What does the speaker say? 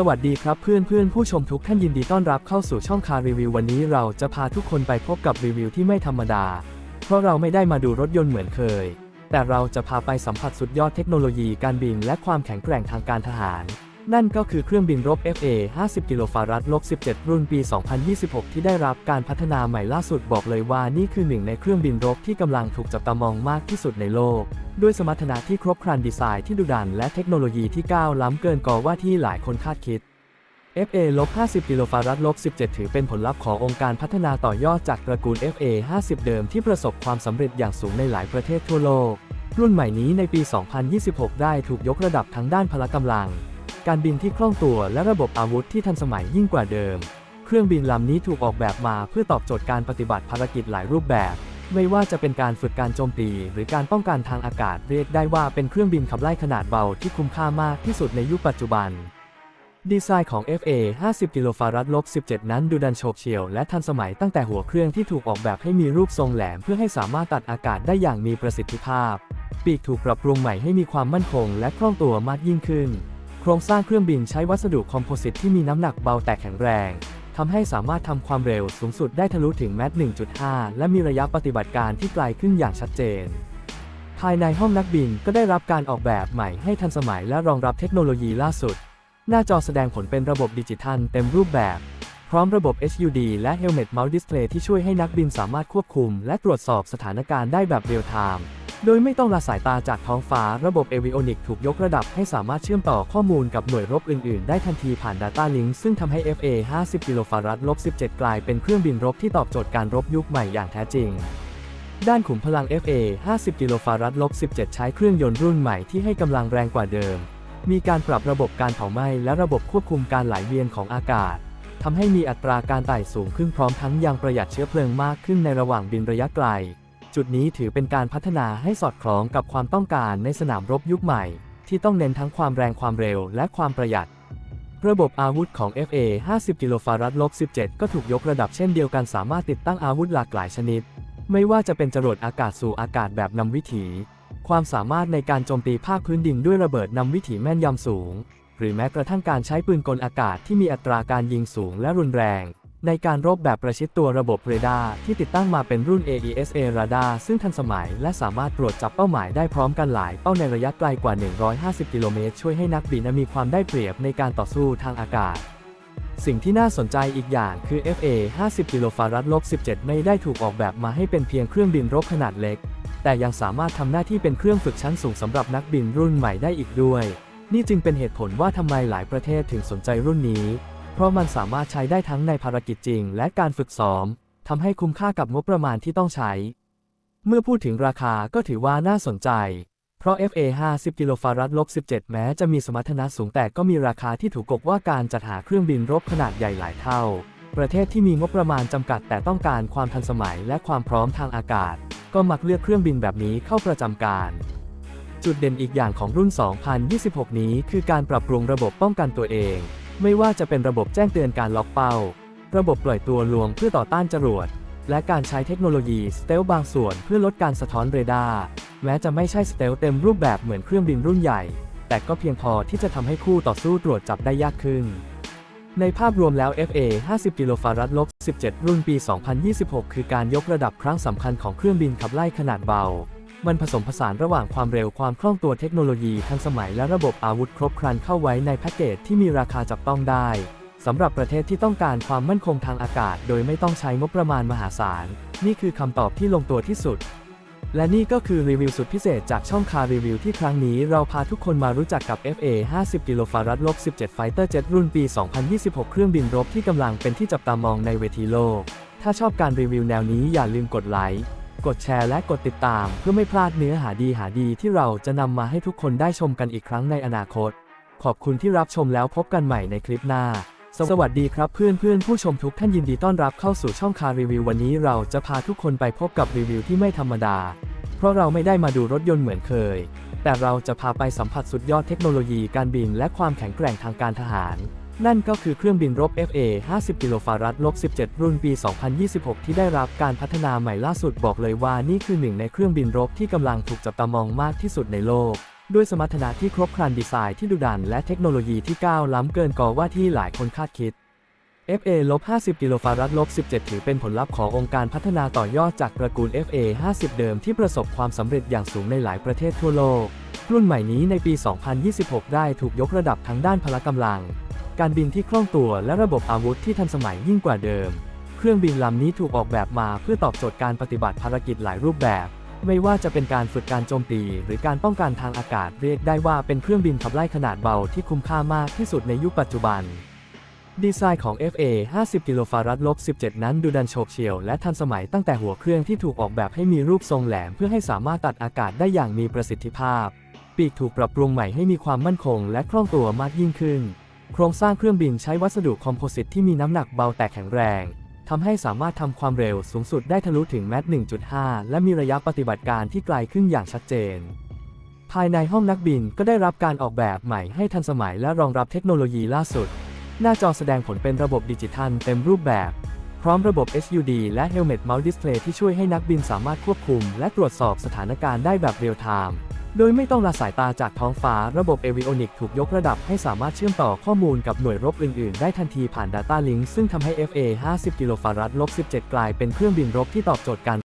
สวัสดีครับเพื่อนเพื่อนๆผู้ชมทุกท่านยินดีต้อนรับเข้าสู่ช่องคารีวิววันนี้เราจะพาทุกคนไปพบกับรีวิวที่ไม่ธรรมดา เพราะเราไม่ได้มาดูรถยนต์เหมือนเคย แต่เราจะพาไปสัมผัสสุดยอดเทคโนโลยีการบินและความแข็งแกร่งทางการทหาร นั่นก็คือเครื่องบินรบ FA 50 กิโลฟารัดลบ17 รุ่นปี 2026 ที่ได้รับการพัฒนาใหม่ล่าสุดบอกเลยว่านี่คือหนึ่งในเครื่องบินรบที่กำลังถูกจับตามองมากที่สุดในโลก ด้วยสมรรถนะที่ครบครันดีไซน์ที่ดุดันและเทคโนโลยีที่ก้าวล้ำเกินกว่าที่หลายคนคาดคิด FA ลบ50 กิโลฟารัดลบ17 ถือเป็นผลลัพธ์ขององค์การพัฒนาต่อยอดจากตระกูล FA 50 เดิมที่ประสบความสำเร็จอย่างสูงในหลายประเทศทั่วโลก รุ่นใหม่นี้ในปี 2026 ได้ถูกยกระดับทั้งด้านพละกำลัง การบินที่คล่องตัวและระบบอาวุธที่ทันสมัยยิ่งกว่าเดิม เครื่องบินลำนี้ถูกออกแบบมาเพื่อตอบโจทย์การปฏิบัติภารกิจหลายรูปแบบ ไม่ว่าจะเป็นการฝึกการโจมตี หรือการป้องกันทางอากาศเรียกได้ว่าเป็นเครื่องบินขับไล่ขนาดเบาที่คุ้มค่ามากที่สุดในยุคปัจจุบัน ดีไซน์ของ FA 50กิโลฟารัดลบ17 นั้นดูดันโฉบเฉี่ยวและทันสมัยตั้งแต่หัวเครื่องที่ถูกออกแบบให้มีรูปทรงแหลมเพื่อให้สามารถตัดอากาศได้อย่างมีประสิทธิภาพ ปีกถูกปรับปรุงใหม่ให้มีความมั่นคง และคล่องตัวมากยิ่งขึ้น ครงสร้างเครื่องบินใช้วัสดุคอมโพสิตที่มีน้ำหนักเบาแต่แข็งแรงทำให้สามารถทำความเร็วสูงสุดได้ทะลุถึงแมท1.5 และมีระยะปฏิบัติการที่ไกลขึ้นอย่างชัดเจน ภายในห้องนักบินก็ได้รับการออกแบบใหม่ให้ทันสมัยและรองรับเทคโนโลยีล่าสุด หน้าจอแสดงผลเป็นระบบดิจิทัลเต็มรูปแบบ พร้อมระบบ HUD และ Helmet Mount Display ที่ช่วยให้นักบินสามารถควบคุม และตรวจสอบสถานการณ์ได้แบบเรียลไทม์ โดยไม่ต้องละสายตาจากท้องฟ้าระบบ Avionics ถูกยกระดับให้สามารถเชื่อมต่อข้อมูลกับหน่วยรบอื่น ๆ ได้ทันทีผ่าน Data Link ซึ่งทำให้ FA 50กิโลฟารัดลบ17 กลายเป็นเครื่องบินรบที่ตอบโจทย์การรบยุคใหม่อย่างแท้จริง ด้านขุมพลัง FA 50กิโลฟารัดลบ17 ใช้เครื่องยนต์รุ่นใหม่ที่ให้กำลังแรงกว่าเดิม มีการปรับระบบการเผาไหม้และระบบควบคุมการไหลเวียนของอากาศทำให้มีอัตราการไต่สูงขึ้นพร้อมทั้งยังประหยัดเชื้อเพลิงมากขึ้นในระหว่างบินระยะไกล จุดนี้ถือเป็นการพัฒนาให้สอดคล้องกับความต้องการในสนามรบยุคใหม่ ที่ต้องเน้นทั้งความแรงความเร็วและความประหยัด ระบบอาวุธของ FA 50กิโลฟารัดลบ17 ก็ถูกยกระดับเช่นเดียวกันสามารถติดตั้งอาวุธหลากหลายชนิด ไม่ว่าจะเป็นจรวดอากาศสู่อากาศแบบนำวิถี ความสามารถในการโจมตีภาคพื้นดินด้วยระเบิดนำวิถีแม่นยำสูง หรือแม้กระทั่งการใช้ปืนกลอากาศที่มีอัตราการยิงสูงและรุนแรง ในการรบแบบประชิดตัวระบบเรดาร์ที่ติดตั้งมาเป็นรุ่น AESA Radar ซึ่งทันสมัยและสามารถตรวจจับเป้าหมายได้พร้อมกันหลายเป้าในระยะไกลกว่า 150 กิโลเมตร ช่วยให้นักบินมีความได้เปรียบในการต่อสู้ทางอากาศ สิ่งที่น่าสนใจอีกอย่างคือ FA 50 กิโลฟารัดลบ17 ไม่ได้ถูกออกแบบมาให้เป็นเพียงเครื่องบินรบขนาดเล็ก แต่ยังสามารถทำหน้าที่เป็นเครื่องฝึกชั้นสูงสำหรับนักบินรุ่นใหม่ได้อีกด้วย นี่จึงเป็นเหตุผลว่าทำไมหลายประเทศถึงสนใจรุ่นนี้ เพราะมันสามารถใช้ได้ทั้งในภารกิจจริง และการฝึกซ้อมทำให้คุ้มค่ากับงบประมาณที่ต้องใช้ เมื่อพูดถึงราคาก็ถือว่าน่าสนใจ เพราะ FA 50 กิโลฟารัดลบ 17 แม้จะมีสมรรถนะสูงแต่ก็มีราคาที่ถูกกว่าการจัดหาเครื่องบินรบขนาดใหญ่หลายเท่า ประเทศที่มีงบประมาณจำกัดแต่ต้องการความทันสมัยและความพร้อมทางอากาศ ก็มักเลือกเครื่องบินแบบนี้เข้าประจำการจุดเด่นอีกอย่างของรุ่น 2026 นี้คือการปรับปรุงระบบป้องกันตัวเอง ไม่ว่าจะเป็นระบบแจ้งเตือนการล็อกเป้า ระบบปล่อยตัวลวงเพื่อต่อต้านจรวด และการใช้เทคโนโลยีสเตลบางส่วนเพื่อลดการสะท้อนเรดาร์ แม้จะไม่ใช่สเตลเต็มรูปแบบเหมือนเครื่องบินรุ่นใหญ่ แต่ก็เพียงพอที่จะทำให้คู่ต่อสู้ตรวจจับได้ยากขึ้น ในภาพรวมแล้ว FA 50 กิโลฟารัดลบ 17 รุ่นปี 2026 คือการยกระดับครั้งสำคัญของเครื่องบินขับไล่ขนาดเบา มันผสมผสานระหว่างความเร็วความคล่องตัวเทคโนโลยีทันสมัยและระบบอาวุธครบครันเข้าไว้ในแพ็กเกจที่มีราคาจับต้องได้สำหรับประเทศที่ต้องการความมั่นคงทางอากาศ โดยไม่ต้องใช้งบประมาณมหาศาล นี่คือคำตอบที่ลงตัวที่สุด และนี่ก็คือรีวิวสุดพิเศษจากช่องคารีวิวที่ครั้งนี้เราพาทุกคนมารู้จักกับ FA 50 กิโลฟารัดลบ17 Fighter Jet รุ่นปี 2026 เครื่องบินรบที่กำลังเป็นที่จับตามองในเวทีโลก ถ้าชอบการรีวิวแนวนี้อย่าลืมกดไลค์ กดแชร์และกดติดตาม เพื่อไม่พลาดเนื้อหาดีหาดีที่เราจะนำมาให้ทุกคนได้ชมกันอีกครั้งในอนาคต ขอบคุณที่รับชมแล้วพบกันใหม่ในคลิปหน้า สวัสดีครับเพื่อนเพื่อนๆผู้ชมทุกท่านยินดีต้อนรับเข้าสู่ช่องคารีวิววันนี้เราจะพาทุกคนไปพบกับรีวิวที่ไม่ธรรมดา เพราะเราไม่ได้มาดูรถยนต์เหมือนเคย แต่เราจะพาไปสัมผัสสุดยอดเทคโนโลยีการบินและความแข็งแกร่งทางการทหาร นั่นก็คือเครื่องบินรบ FA 50 กิโลฟารัดลบ 17 รุ่นปี 2026 ที่ได้รับการพัฒนาใหม่ล่าสุดบอกเลยว่านี่คือหนึ่งในเครื่องบินรบที่กำลังถูกจับตามองมากที่สุดในโลก ด้วยสมรรถนะที่ครบครันดีไซน์ที่ดุดันและเทคโนโลยีที่ก้าวล้ำเกินกว่าที่หลายคนคาดคิด FA-50 กิโลฟารัดลบ 17 ถือเป็นผลลัพธ์ขององค์การพัฒนาต่อยอดจากตระกูล FA-50 เดิมที่ประสบความสำเร็จอย่างสูงในหลายประเทศทั่วโลก รุ่นใหม่นี้ในปี 2026 ได้ถูกยกระดับทั้งด้านพละกำลัง การบินที่คล่องตัวและระบบอาวุธที่ทันสมัยยิ่งกว่าเดิม เครื่องบินลำนี้ถูกออกแบบมาเพื่อตอบโจทย์การปฏิบัติภารกิจหลายรูปแบบ ไม่ว่าจะเป็นการฝึกการโจมตี หรือการป้องกันทางอากาศเรียกได้ว่าเป็นเครื่องบินขับไล่ขนาดเบาที่คุ้มค่ามากที่สุดในยุคปัจจุบัน ดีไซน์ของ FA 50กิโลฟารัดลบ17 นั้นดูดันโฉบเฉี่ยวและทันสมัยตั้งแต่หัวเครื่องที่ถูกออกแบบให้มีรูปทรงแหลมเพื่อให้สามารถตัดอากาศได้อย่างมีประสิทธิภาพ ปีกถูกปรับปรุงใหม่ให้มีความมั่นคงและคล่องตัวมากยิ่งขึ้น โครงสร้างเครื่องบินใช้วัสดุคอมโพสิตที่มีน้ำหนักเบาแต่แข็งแรงทำให้สามารถทำความเร็วสูงสุดได้ทะลุถึงแมต1.5 และมีระยะปฏิบัติการที่ไกลขึ้นอย่างชัดเจน ภายในห้องนักบินก็ได้รับการออกแบบใหม่ให้ทันสมัยและรองรับเทคโนโลยีล่าสุด หน้าจอแสดงผลเป็นระบบดิจิทัลเต็มรูปแบบ พร้อมระบบ HUD และ Helmet Mount Display ที่ช่วยให้นักบินสามารถควบคุม และตรวจสอบสถานการณ์ได้แบบเรียลไทม์ โดยไม่ต้องละสายตาจากท้องฟ้าระบบเอวิโอนิกถูกยกระดับให้สามารถเชื่อมต่อข้อมูลกับหน่วยรบอื่น ๆ ได้ทันทีผ่าน Data Link ซึ่งทำให้ FA 50 กิโลฟารัดลบ17 กลายเป็นเครื่องบินรบที่ตอบโจทย์การ